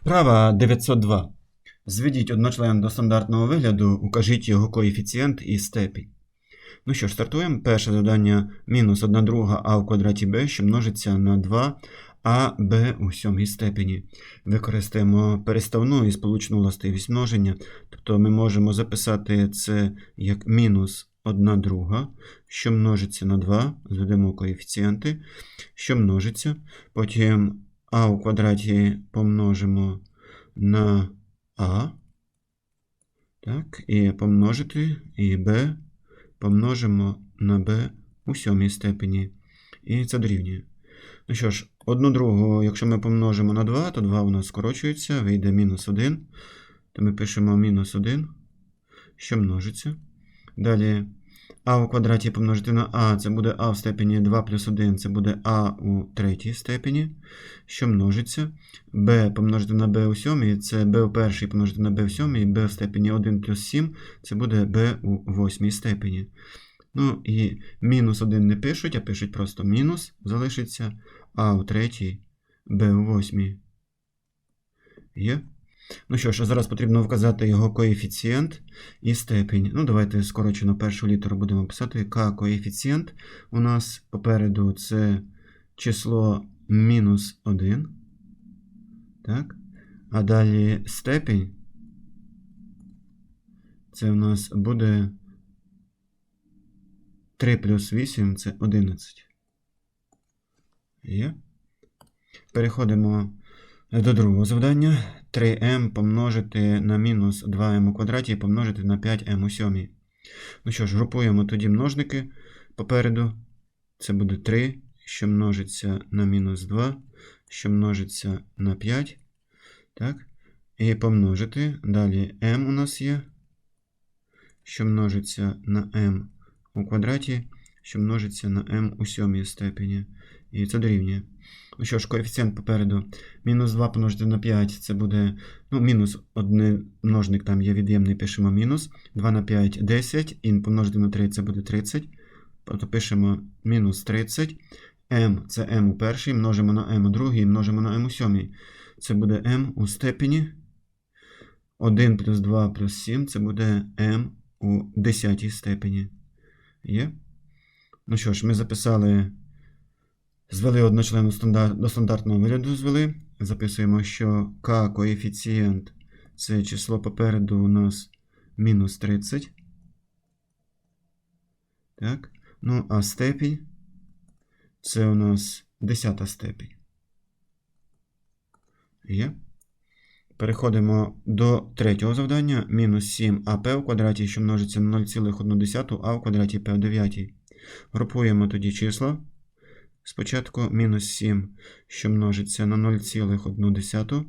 Вправа 902. Зведіть одночлен до стандартного вигляду, укажіть його коефіцієнт і степінь. Ну що ж, стартуємо. Перше завдання мінус 1 друга а в квадраті b, що множиться на 2 а b у сьомій степені. Використаємо переставну і сполучну властивість множення. Тобто ми можемо записати це як мінус 1 друга, що множиться на 2, зведемо коефіцієнти, що множиться. Потім а у квадраті помножимо на а. Так, і помножити, і b помножимо на b у сьомій степені. І це дорівнює. Ну що ж, одну другу, якщо ми помножимо на 2, то 2 у нас скорочується, вийде мінус 1. То ми пишемо мінус 1, що множиться. Далі а у квадраті помножити на а, це буде а в степені 2 плюс 1, це буде а у третій степені, що множиться. b помножити на b у сьомій, це b у першій помножити на b в сьомій, b в степені 1 плюс 7, це буде b у восьмій степені. Ну і мінус 1 не пишуть, а пишуть просто мінус, залишиться а у третій, b у восьмій. Є? Ну що ж, зараз потрібно вказати його коефіцієнт і степінь. Ну, давайте скорочено першу літеру будемо писати. К коефіцієнт у нас попереду це число мінус 1. Так. А далі степінь. Це у нас буде 3 плюс 8 це 11. Є. Переходимо до другого завдання. 3m помножити на мінус 2m у квадраті і помножити на 5m у сьомій. Ну що ж, групуємо тоді множники попереду. Це буде 3, що множиться на мінус 2, що множиться на 5. Так. І помножити. Далі m у нас є, що множиться на m у квадраті, що множиться на m у сьомій степені. І це дорівнює. Ну що ж, коефіцієнт попереду. Мінус 2 помножити на 5, це буде. Ну, мінус один множник там є від'ємний, пишемо мінус. 2 на 5 10. І помножити на 3 це буде 30. Тобто пишемо мінус 30. m це m у першій, множимо на m у другій, множимо на m у сьомій. Це буде m у степені. 1 плюс 2 плюс 7 це буде m у 10 степені. Є? Ну що ж, ми записали. Звели одночлену стандарт, до стандартного вигляду звели. Записуємо, що k коефіцієнт це число попереду у нас мінус 30. Так. Ну, а степінь це у нас 10 степінь. Є. Переходимо до третього завдання. Мінус 7 ап в квадраті, що множиться на 0,1 а в квадраті p в 9. Групуємо тоді числа. Спочатку мінус 7, що множиться на 0,1.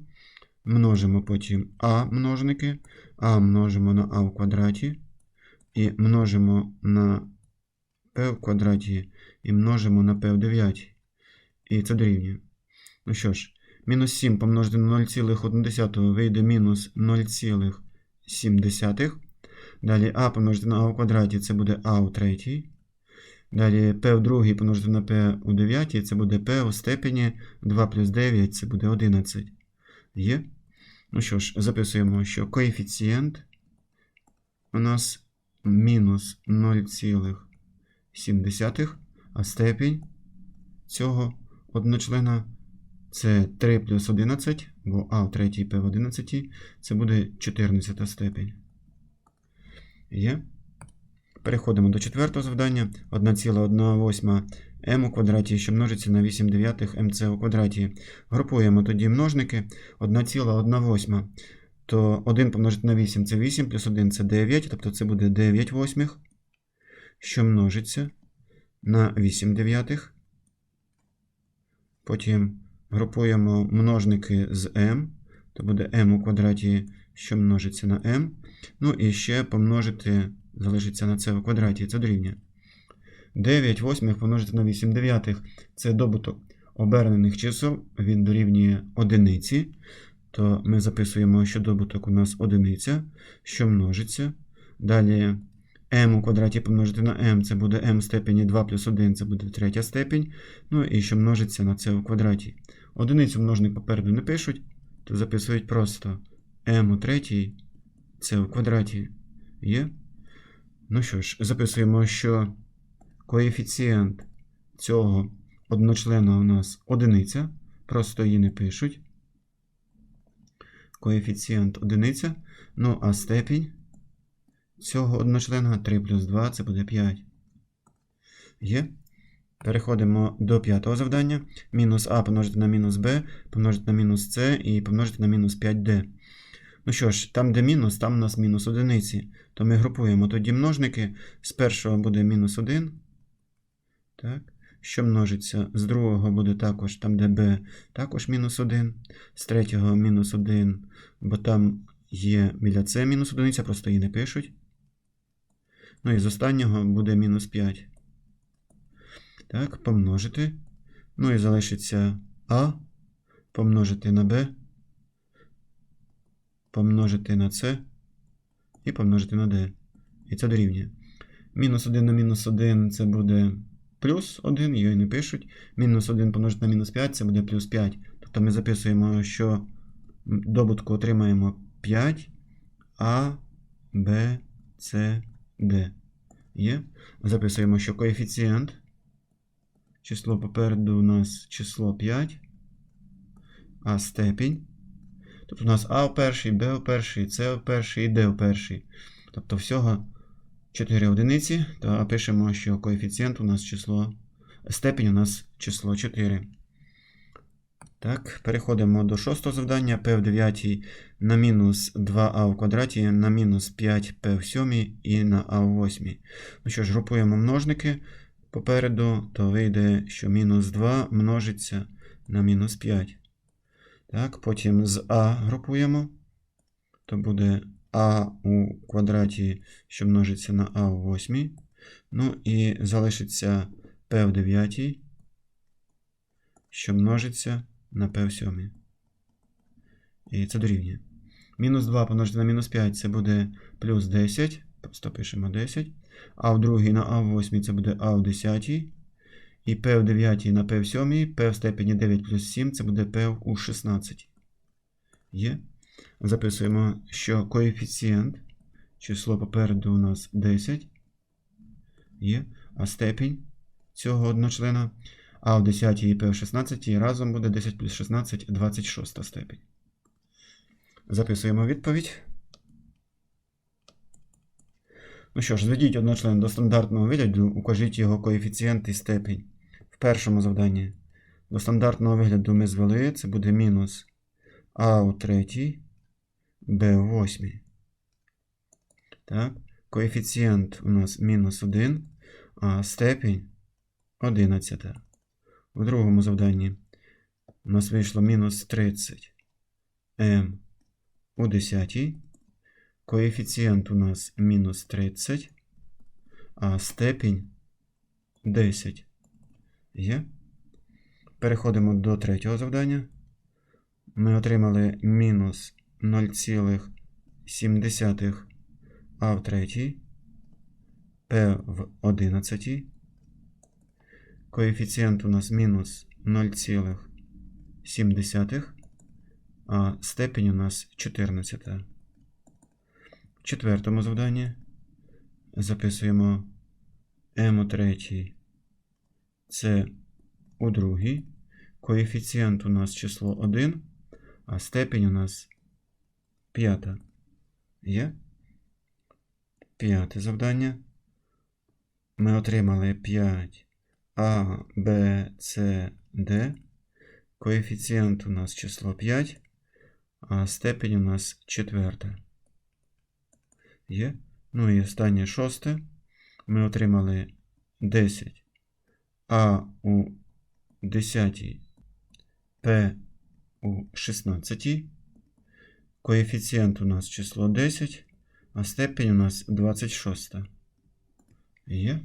Множимо потім а множники. А множимо на а в квадраті. І множимо на p в квадраті. І множимо на p в 9. І це дорівнює. Ну що ж, мінус 7 помножити на 0,1 вийде мінус 0,7. Далі а помножити на а в квадраті це буде а у третій. Далі p в другій помножити на p у 9, це буде p у степені 2 плюс 9, це буде 11. Є? Ну що ж, записуємо, що коефіцієнт у нас мінус 0,7, а степінь цього одночлена це 3 плюс 11, бо а в третій p в 11, це буде 14 степень. Є? Переходимо до четвертого завдання. 1,1 m у квадраті, що множиться на 8 дев'ятих mc у квадраті. Групуємо тоді множники 1,1. То 1 помножити на 8 це 8, плюс 1 це 9, тобто це буде 9 восьмих, що множиться на 8 дев'ятих. Потім групуємо множники з m, то буде m у квадраті, що множиться на m. Ну і ще помножити залишиться на це в квадраті, це дорівнює. 9 восьмих помножити на 8 дев'ятих це добуток обернених чисел, він дорівнює одиниці. То ми записуємо, що добуток у нас одиниця, що множиться. Далі m у квадраті помножити на m, це буде m в степені 2 плюс 1, це буде третя степень. Ну і що множиться на це в квадраті. Одиницю множник попереду не пишуть, то записують просто m у третій це в квадраті є. Ну що ж, записуємо, що коефіцієнт цього одночлена у нас одиниця. Просто її не пишуть. Коефіцієнт одиниця. Ну, а степінь цього одночлена 3 плюс 2 це буде 5. Є. Переходимо до п'ятого завдання. Мінус А помножити на мінус Б, помножити на мінус С і помножити на мінус 5D. Ну що ж, там, де мінус, там у нас мінус одиниці. То ми групуємо тоді множники. З першого буде мінус 1. Так. Що множиться? З другого буде також, там, де b, також мінус 1. З третього мінус 1, бо там є біля С мінус одиниця, просто її не пишуть. Ну і з останнього буде мінус 5. Так, помножити. Ну і залишиться А, помножити на Б, помножити на С і помножити на D. І це дорівнює. Мінус 1 на мінус 1 це буде плюс 1, її не пишуть. Мінус 1 помножити на мінус 5 це буде плюс 5. Тобто ми записуємо, що добутку отримаємо 5 А, Б, С, Д. Є. Записуємо, що коефіцієнт. Число попереду у нас число 5, а степінь. Тут у нас А у перший, Б у перший, С у перший і Д у перший. Тобто всього 4 одиниці, то пишемо, що коефіцієнт у нас число, степінь у нас число 4. Так, переходимо до шостого завдання. P в 9 на мінус 2а в квадраті на мінус 5p в 7 і на а в 8. Ну що ж, групуємо множники попереду, то вийде, що мінус 2 множиться на мінус 5. Так, Потім з А групуємо. То буде А у квадраті, що множиться на А у 8. Ну і залишиться P в 9, що множиться на P в 7. І це дорівнює. Мінус 2 помножити на мінус 5 це буде плюс 10. Просто пишемо 10. А в другій на А в 8 це буде А в 10. І P в 9 на P в 7, P в степені 9 плюс 7 це буде P у 16. Є. Записуємо, що коефіцієнт, число попереду у нас 10. Є. А степінь цього одночлена А в 10 і P в 16 разом буде 10 плюс 16 26 степінь. Записуємо відповідь. Ну що ж, зведіть одночлен до стандартного вигляду, укажіть його коефіцієнт і степінь. В першому завданні до стандартного вигляду ми звели, це буде мінус А у третій, Б у восьмій. Так. Коефіцієнт у нас мінус 1, а степінь 11. У другому завданні у нас вийшло мінус 30 М у 10. Коефіцієнт у нас мінус 30, а степінь 10. Є. Переходимо до третього завдання. Ми отримали мінус 0,7 А в третій, П в 11. Коефіцієнт у нас мінус 0,7, а степінь у нас 14. В четвертому завданні записуємо m у третій, це у другій. Коефіцієнт у нас число 1, а степінь у нас п'ята. Є. П'яте завдання. Ми отримали 5 А, Б, С, Д. Коефіцієнт у нас число 5, а степень у нас четверта. Є. Ну і останнє шосте. Ми отримали 10 А у 10, П у 16. Коефіцієнт у нас число 10, а степень у нас 26. Є.